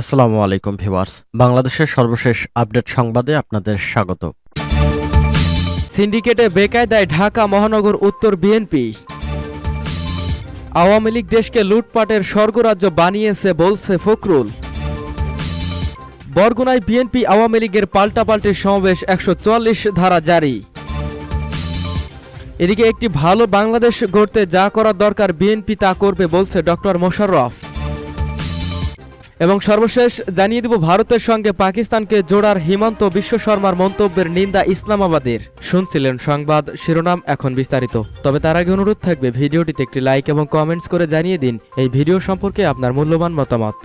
আসসালামু আলাইকুম ভিউয়ার্স। বাংলাদেশের সর্বশেষ আপডেট সংবাদে আপনাদের স্বাগত। সিন্ডিকেটে বেকায়দায় ঢাকা মহানগর উত্তর বিএনপি। আওয়ামী লীগ দেশকে লুটপাটের স্বর্গরাজ্য বানিয়েছে বলছে ফখরুল। বরগুনায় বিএনপি আওয়ামী লীগের পাল্টাপাল্টি সমাবেশ একশো ধারা জারি। এদিকে একটি ভালো বাংলাদেশ গড়তে যা করার দরকার বিএনপি তা করবে বলছে ডক্টর মোশাররফ। এবং সর্বশেষ জানিয়ে দিব ভারতের সঙ্গে পাকিস্তানকে জোড়ার হিমন্ত বিশ্ব শর্মার মন্তব্যের নিন্দা ইসলামাবাদের। শুনছিলেন সংবাদ, শিরোনাম এখন বিস্তারিত। তবে তার আগে অনুরোধ থাকবে ভিডিওটিতে একটি লাইক এবং কমেন্টস করে জানিয়ে দিন এই ভিডিও সম্পর্কে আপনার মূল্যবান মতামত।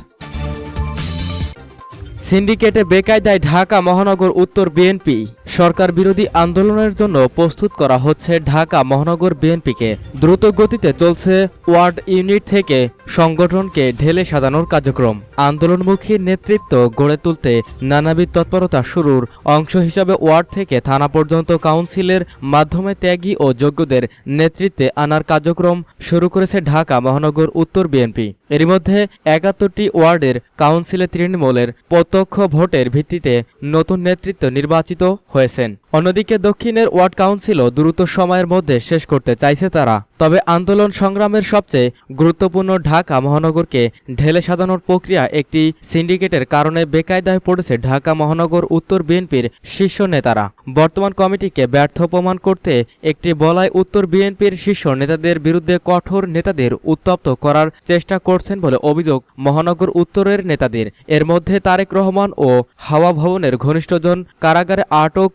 সিন্ডিকেটে বেকায়দায় ঢাকা মহানগর উত্তর বিএনপি। সরকার বিরোধী আন্দোলনের জন্য প্রস্তুত করা হচ্ছে ঢাকা মহানগর বিএনপিকে। দ্রুত গতিতে চলছে ওয়ার্ড ইউনিট থেকে সংগঠনকে ঢেলে সাজানোর কার্যক্রম। আন্দোলনমুখী নেতৃত্ব গড়ে তুলতে নানাবিধ তৎপরতা শুরুর অংশ হিসাবে ওয়ার্ড থেকে থানা পর্যন্ত কাউন্সিলের মাধ্যমে ত্যাগী ও যোগ্যদের নেতৃত্বে আনার কার্যক্রম শুরু করেছে ঢাকা মহানগর উত্তর বিএনপি। এরই মধ্যে একাত্তরটি ওয়ার্ডের কাউন্সিলে তৃণমূলের প্রত্যক্ষ ভোটের ভিত্তিতে নতুন নেতৃত্ব নির্বাচিত হয়েছেন। অন্যদিকে দক্ষিণের ওয়ার্ড কাউন্সিলও দ্রুত সময়ের মধ্যে শেষ করতে চাইছে তারা। তবে আন্দোলন সংগ্রামের সবচেয়ে গুরুত্বপূর্ণ ঢাকা মহানগরকে ঢেলে সাজানোর প্রক্রিয়া একটি সিন্ডিকেটের কারণে বেকায়দায় পড়েছে ঢাকা মহানগর উত্তর বিএনপির শীর্ষ নেতারা। বর্তমান কমিটিকে ব্যর্থ প্রমাণ করতে একটি বলায় উত্তর বিএনপির শীর্ষ নেতাদের বিরুদ্ধে কঠোর নেতাদের উত্তপ্ত করার চেষ্টা করছেন বলে অভিযোগ মহানগর উত্তরের নেতাদের। এর মধ্যে তারেক রহমান ও হাওয়া ভবনের ঘনিষ্ঠজন কারাগারে আটক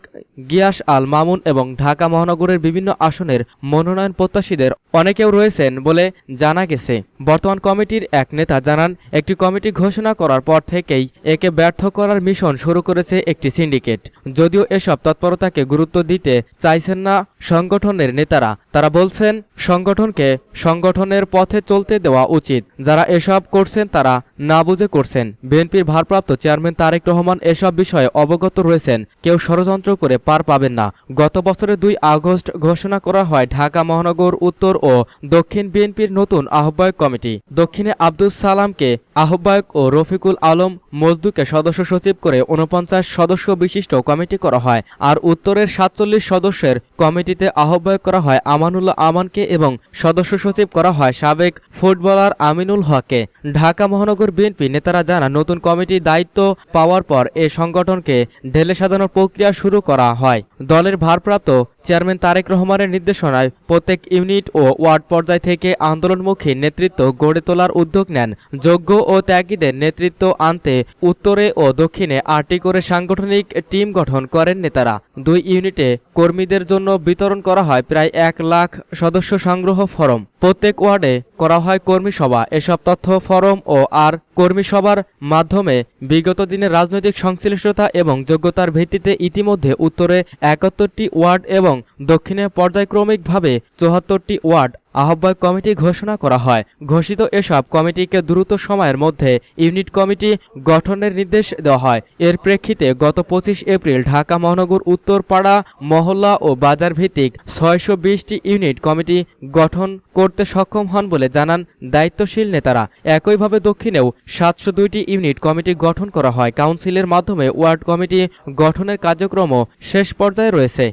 গিয়াস আল মামুন এবং ঢাকা মহানগরের বিভিন্ন আসনের মনোনয়ন প্রত্যাশীদের অনেকেও রয়েছেন বলে জানা গেছে। বর্তমান কমিটির এক নেতা জানান, একটি কমিটি ঘোষণা করার পর থেকেই একে ব্যর্থ করার মিশন শুরু করেছে একটি সিন্ডিকেট। যদিও এসব তৎপরতাকে গুরুত্ব দিতে চাইছেন না সংগঠনের নেতারা, তারা বলছেন, সংগঠনকে সংগঠনের পথে চলতে দেওয়া উচিত। যারা এসব করছেন, তারা না বুঝে করছেন। বিএনপির ভারপ্রাপ্ত চেয়ারম্যান তারেক রহমান এসব বিষয়ে অবগত রয়েছেন। কেউ ষড়যন্ত্র করে পার পাবেন না। গত বছরের দুই আগস্ট ঘোষণা করা হয় ঢাকা মহানগর উত্তর ও দক্ষিণ বিএনপির নতুন আহ্বায়ক কমিটি। দক্ষিণে আব্দুল সালামকে আহ্বায়ক ও রফিকুল আলম মজদুকে সদস্য সচিব করে উনপঞ্চাশ সদস্য বিশিষ্ট কমিটি করা হয় আর উত্তরের সাতচল্লিশ সদস্যের কমিটিতে আহ্বায়ক করা হয় আমানুল্লাহ আমানকে এবং সদস্য সচিব করা হয় সাবেক ফুটবলার আমিনুল হককে। ঢাকা মহানগর বিএনপি নেতারা জানান, নতুন কমিটি দায়িত্ব পাওয়ার পর এ সংগঠনকে ঢেলে সাজানোর প্রক্রিয়া শুরু করা হয়। দলের ভারপ্রাপ্ত চেয়ারম্যান তারেক রহমানের নির্দেশনায় প্রত্যেক ইউনিট ও ওয়ার্ড পর্যায় থেকে আন্দোলনমুখী নেতৃত্ব গড়ে তোলার উদ্যোগ নেন। যোগ্য ও ত্যাগীদের নেতৃত্ব আনতে উত্তরে ও দক্ষিণে আটটি করে সাংগঠনিক টিম গঠন করেন নেতারা। দুই ইউনিটে কর্মীদের জন্য বিতরণ করা হয় প্রায় এক লাখ সদস্য সংগ্রহ ফরম। প্রত্যেক ওয়ার্ডে করা হয় কর্মী সভা এসব তথ্য ফরম ও আর কর্মী সভার মাধ্যমে বিগত দিনের রাজনৈতিক সংশ্লিষ্টতা এবং যোগ্যতার ভিত্তিতে ইতিমধ্যে উত্তরে একাত্তরটি ওয়ার্ড এবং দক্ষিণে পর্যায়ক্রমিকভাবে চুয়াত্তরটি ওয়ার্ড আহ্বায়ক কমিটি ঘোষণা করা হয়। ঘোষিত এসব কমিটিকে দ্রুত সময়ের মধ্যে ইউনিট কমিটি গঠনের নির্দেশ দেওয়া হয়। এর প্রেক্ষিতে গত পঁচিশ এপ্রিল ঢাকা, মহানগর, উত্তরপাড়া, মহল্লা ও বাজার ভিত্তিক ছয়শো বিশটি ইউনিট কমিটি গঠন করতে সক্ষম হন বলে জানান দায়িত্বশীল নেতারা। একইভাবে দক্ষিণেও সাতশো দুইটি ইউনিট কমিটি গঠন করা হয়। কাউন্সিলের মাধ্যমে ওয়ার্ড কমিটি গঠনের কার্যক্রমও শেষ পর্যায়ে রয়েছে।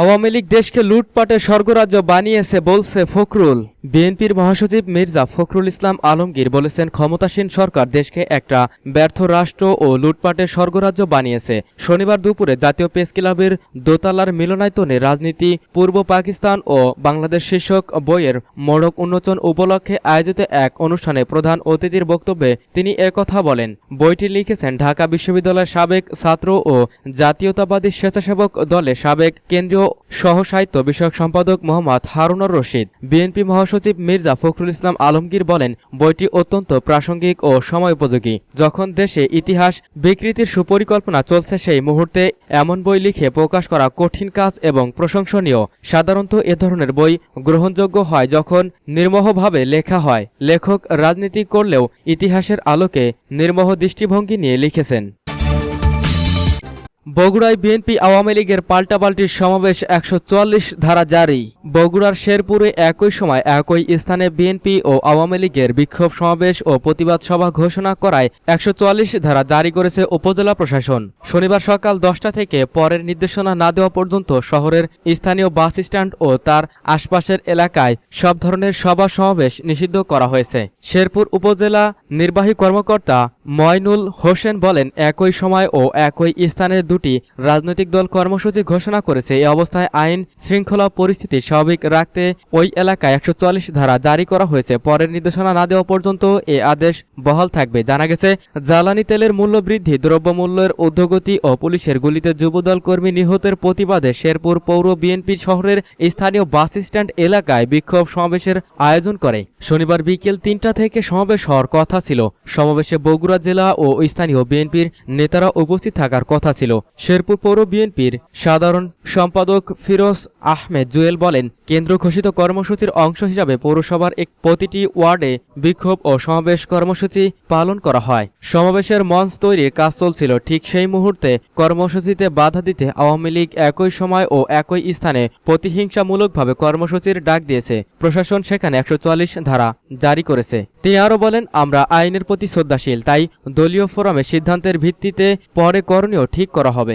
আওয়ামী লীগ দেশকে লুটপাটের স্বর্গরাজ্য বানিয়েছে বলছে ফখরুল। বিএনপির মহাসচিব মির্জা ফখরুল ইসলাম আলমগীর বলেছেন ক্ষমতাসীন সরকার দেশকে একটা ব্যর্থ রাষ্ট্র ও লুটপাটের স্বর্গরাজ্য বানিয়েছে। শনিবার দুপুরে জাতীয় প্রেস ক্লাবের দোতলার মিলনায়তনে রাজনীতি, পূর্ব পাকিস্তান ও বাংলাদেশ শীর্ষক বইয়ের মোড়ক উন্মোচন উপলক্ষে আয়োজিত এক অনুষ্ঠানে প্রধান অতিথির বক্তব্যে তিনি কথা বলেন। বইটি লিখেছেন ঢাকা বিশ্ববিদ্যালয়ের সাবেক ছাত্র ও জাতীয়তাবাদী স্বেচ্ছাসেবক দলের সাবেক কেন্দ্রীয় সহ সাহিত্য বিষয়ক সম্পাদক মোহাম্মদ হারুনর রশিদ। বিএনপি মহাসচিব মির্জা ফখরুল ইসলাম আলমগীর বলেন, বইটি অত্যন্ত প্রাসঙ্গিক ও সময় উপযোগী। যখন দেশে ইতিহাস, বিকৃতির সুপরিকল্পনা চলছে সেই মুহূর্তে এমন বই লিখে প্রকাশ করা কঠিন কাজ এবং প্রশংসনীয়। সাধারণত এ ধরনের বই গ্রহণযোগ্য হয় যখন নির্মোহভাবে লেখা হয়। লেখক রাজনীতি করলেও ইতিহাসের আলোকে নির্মোহ দৃষ্টিভঙ্গি নিয়ে লিখেছেন। বগুড়ায় বিএনপি আওয়ামী লীগের পাল্টাপাল্টির সমাবেশ একশো চুয়াল্লিশ ধারা জারি। বগুড়ার শেরপুরে একই সময় একই স্থানে বিএনপি ও আওয়ামী লীগের বিক্ষোভ সমাবেশ ও প্রতিবাদ সভা ঘোষণা করায় একশো চুয়াল্লিশ ধারা জারি করেছে উপজেলা প্রশাসন। শনিবার সকাল দশটা থেকে পরের নির্দেশনা না দেওয়া পর্যন্ত শহরের স্থানীয় বাস স্ট্যান্ড ও তার আশপাশের এলাকায় সব ধরনের সভা সমাবেশ নিষিদ্ধ করা হয়েছে। শেরপুর উপজেলা নির্বাহী কর্মকর্তা ময়নুল হোসেন বলেন, একই সময় ও একই স্থানের দুটি রাজনৈতিক দল কর্মসূচি ঘোষণা করেছে। এই অবস্থায় আইন শৃঙ্খলা পরিস্থিতি স্বাভাবিক রাখতে ওই এলাকায় একশো ধারা জারি করা হয়েছে। পরের নির্দেশনা না দেওয়া পর্যন্ত এ আদেশ বহাল থাকবে। জানা গেছে, জ্বালানি তেলের মূল্য বৃদ্ধি, দ্রব্যমূল্যের ঊর্ধ্বগতি ও পুলিশের গুলিতে যুবদল কর্মী নিহতের প্রতিবাদে শেরপুর পৌর বিএনপি শহরের স্থানীয় বাস স্ট্যান্ড এলাকায় বিক্ষোভ সমাবেশের আয়োজন করে। শনিবার বিকেল তিনটা থেকে সমাবেশ হওয়ার কথা ছিল। সমাবেশে বগুড়া জেলা ও স্থানীয় বিএনপির নেতারা উপস্থিত থাকার কথা ছিল। শেরপুর পৌর বিএনপির সাধারণ সম্পাদক ফিরোজ আহমেদ জুয়েল বলেন, কেন্দ্র ঘোষিত কর্মসূচির অংশ হিসাবে পৌরসভার এক প্রতিটি ওয়ার্ডে বিক্ষোভ ও সমাবেশ কর্মসূচি পালন করা হয়। সমাবেশের মঞ্চ তৈরির কাজ চলছিল। ঠিক সেই মুহূর্তে কর্মসূচিতে বাধা দিতে আওয়ামী লীগ একই সময় ও একই স্থানে প্রতিহিংসামূলকভাবে কর্মসূচির ডাক দিয়েছে। প্রশাসন সেখানে একশো ধারা জারি করেছে। তিনি আরও বলেন, আমরা আইনের প্রতি শ্রদ্ধাশীল, তাই দলীয় ফোরামে সিদ্ধান্তের ভিত্তিতে পরে করণীয় ঠিক করা হবে।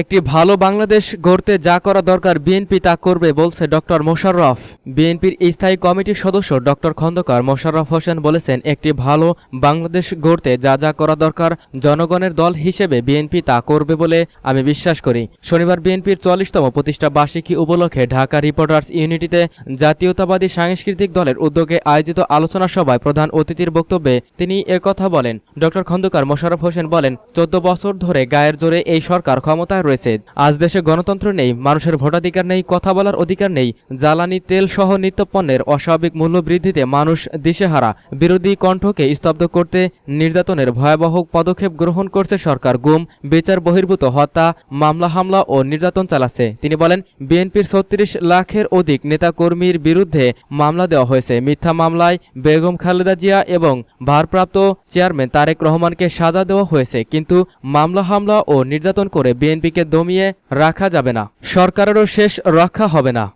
একটি ভালো বাংলাদেশ গড়তে যা করা দরকার বিএনপি তা করবে বলছে ডক্টর মোশাররফ। বিএনপির স্থায়ী কমিটির সদস্য ডক্টর খন্দকার মোশাররফ হোসেন বলেছেন, একটি ভালো বাংলাদেশ গড়তে যা যা করা দরকার জনগণের দল হিসেবে বিএনপি তা করবে বলে আমি বিশ্বাস করি। শনিবার বিএনপির চল্লিশতম প্রতিষ্ঠা বার্ষিকী উপলক্ষে ঢাকা রিপোর্টার্স ইউনিটিতে জাতীয়তাবাদী সাংস্কৃতিক দলের উদ্যোগে আয়োজিত আলোচনা সভায় প্রধান অতিথির বক্তব্যে তিনি একথা বলেন। ডক্টর খন্দকার মোশাররফ হোসেন বলেন, চোদ্দ বছর ধরে গায়ের জোরে এই সরকার ক্ষমতায় রয়েছে। আজ দেশে গণতন্ত্র নেই, মানুষের ভোটাধিকার নেই, কথা বলার অধিকার নেই। জ্বালানি, তেল সহ নিত্যপণ্যের অস্বাভাবিক মূল্য বৃদ্ধিতে মানুষ দিশেহারা। বিরোধী কণ্ঠকে স্তব্ধ করতে নির্যাতনের ভয়াবহ পদক্ষেপ গ্রহণ করছে সরকার। গুম, বিচার বহির্ভূত হত্যা, মামলা, হামলা ও নির্যাতন চালাচ্ছে। তিনি বলেন, বিএনপির ছত্রিশ লাখের অধিক নেতাকর্মীর বিরুদ্ধে মামলা দেওয়া হয়েছে। মিথ্যা মামলায় বেগম খালেদা জিয়া এবং ভারপ্রাপ্ত চেয়ারম্যান তারেক রহমানকে সাজা দেওয়া হয়েছে। কিন্তু মামলা, হামলা ও নির্যাতন করে বিএনপিকে দমিয়ে রাখা যাবে না। সরকারেরও শেষ রক্ষা হবে না।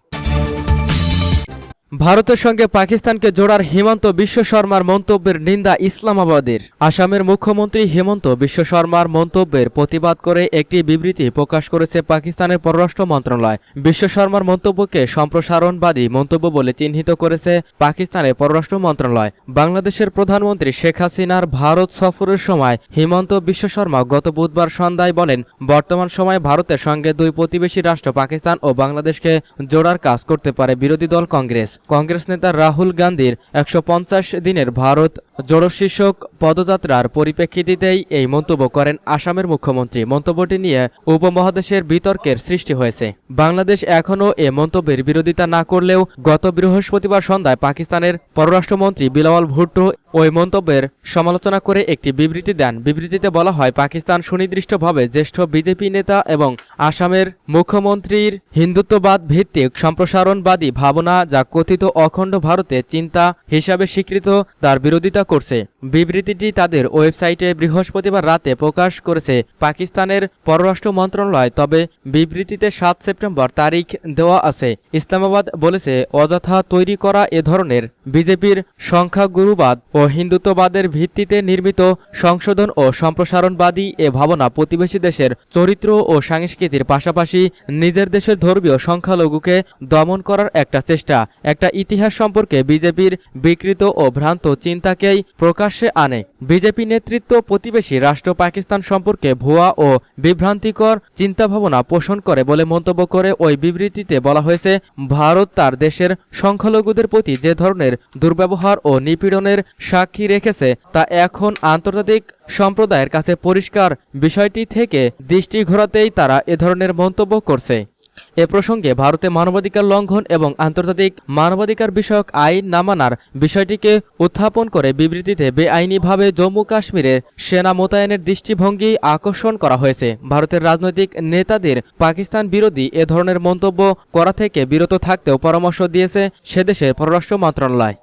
ভারতের সঙ্গে পাকিস্তানকে জোড়ার হিমন্ত বিশ্ব শর্মার মন্তব্যের নিন্দা ইসলামাবাদের। আসামের মুখ্যমন্ত্রী হেমন্ত বিশ্ব শর্মার মন্তব্যের প্রতিবাদ করে একটি বিবৃতি প্রকাশ করেছে পাকিস্তানের পররাষ্ট্র মন্ত্রণালয়। বিশ্ব শর্মার মন্তব্যকে সম্প্রসারণবাদী মন্তব্য বলে চিহ্নিত করেছে পাকিস্তানের পররাষ্ট্র মন্ত্রণালয়। বাংলাদেশের প্রধানমন্ত্রী শেখ হাসিনার ভারত সফরের সময় হিমন্ত বিশ্ব শর্মা গত বুধবার সন্ধ্যায় বলেন, বর্তমান সময়ে ভারতের সঙ্গে দুই প্রতিবেশী রাষ্ট্র পাকিস্তান ও বাংলাদেশকে জোড়ার কাজ করতে পারে বিরোধী দল কংগ্রেস। কংগ্রেস নেতা রাহুল গান্ধীর একশো পঞ্চাশ দিনের ভারত জোড়ো শীর্ষক পদযাত্রার পরিপ্রেক্ষিতেই এই মন্তব্য করেন আসামের মুখ্যমন্ত্রী। মন্তব্যটি নিয়ে উপমহাদেশের বিতর্কের সৃষ্টি হয়েছে। বাংলাদেশ এখনও এ মন্তব্যের বিরোধিতা না করলেও গত বৃহস্পতিবার সন্ধ্যায় পাকিস্তানের পররাষ্ট্রমন্ত্রী বিলাওয়াল ভুট্টো ওই মন্তব্যের সমালোচনা করে একটি বিবৃতি দেন। বিবৃতিতে বলা হয়, পাকিস্তান সুনির্দিষ্টভাবে জ্যেষ্ঠ বিজেপি নেতা এবং আসামের মুখ্যমন্ত্রীর হিন্দুত্ববাদ ভিত্তিক সম্প্রসারণবাদী ভাবনা যা কথিত অখণ্ড ভারতে চিন্তা হিসাবে স্বীকৃত, তার বিরোধিতা করছে। বিবৃতিটি তাদের ওয়েবসাইটে বৃহস্পতিবার রাতে প্রকাশ করেছে পাকিস্তানের পররাষ্ট্র মন্ত্রণালয়, তবে বিবৃতিতে সাত সেপ্টেম্বর তারিখ দেওয়া আছে। ইসলামাবাদ বলেছে, অযথা তৈরি করা এ ধরনের বিজেপির সংখ্যাগুরুবাদ ও হিন্দুত্ববাদের ভিত্তিতে নির্মিত সংশোধন ও সম্প্রসারণবাদী এ ভাবনা প্রতিবেশী দেশের চরিত্র ও সংস্কৃতির পাশাপাশি নিজের দেশের ধর্মীয় সংখ্যালঘুকে দমন করার একটা চেষ্টা। একটা ইতিহাস সম্পর্কে বিজেপির বিকৃত ও ভ্রান্ত চিন্তাকেই প্রকাশ্যে আনে। বিজেপি নেতৃত্ব প্রতিবেশী রাষ্ট্র পাকিস্তান সম্পর্কে ভুয়া ও বিভ্রান্তিকর চিন্তাভাবনা পোষণ করে বলে মন্তব্য করে ওই বিবৃতিতে বলা হয়েছে, ভারত তার দেশের সংখ্যালঘুদের প্রতি যে ধরনের দুর্ব্যবহার ও নিপীড়নের সাক্ষী রেখেছে তা এখন আন্তর্জাতিক সম্প্রদায়ের কাছে পরিষ্কার বিষয়টি থেকে দৃষ্টি ঘোরাতেই তারা এ ধরনের মন্তব্য করছে। এ প্রসঙ্গে ভারতে মানবাধিকার লঙ্ঘন এবং আন্তর্জাতিক মানবাধিকার বিষয়ক আইন না মানার বিষয়টিকে উত্থাপন করে বিবৃতিতে বেআইনিভাবে জম্মু কাশ্মীরে সেনা মোতায়েনের দৃষ্টিভঙ্গি আকর্ষণ করা হয়েছে। ভারতের রাজনৈতিক নেতাদের পাকিস্তান বিরোধী এ ধরনের মন্তব্য করা থেকে বিরত থাকতেও পরামর্শ দিয়েছে সেদেশের পররাষ্ট্র মন্ত্রণালয়।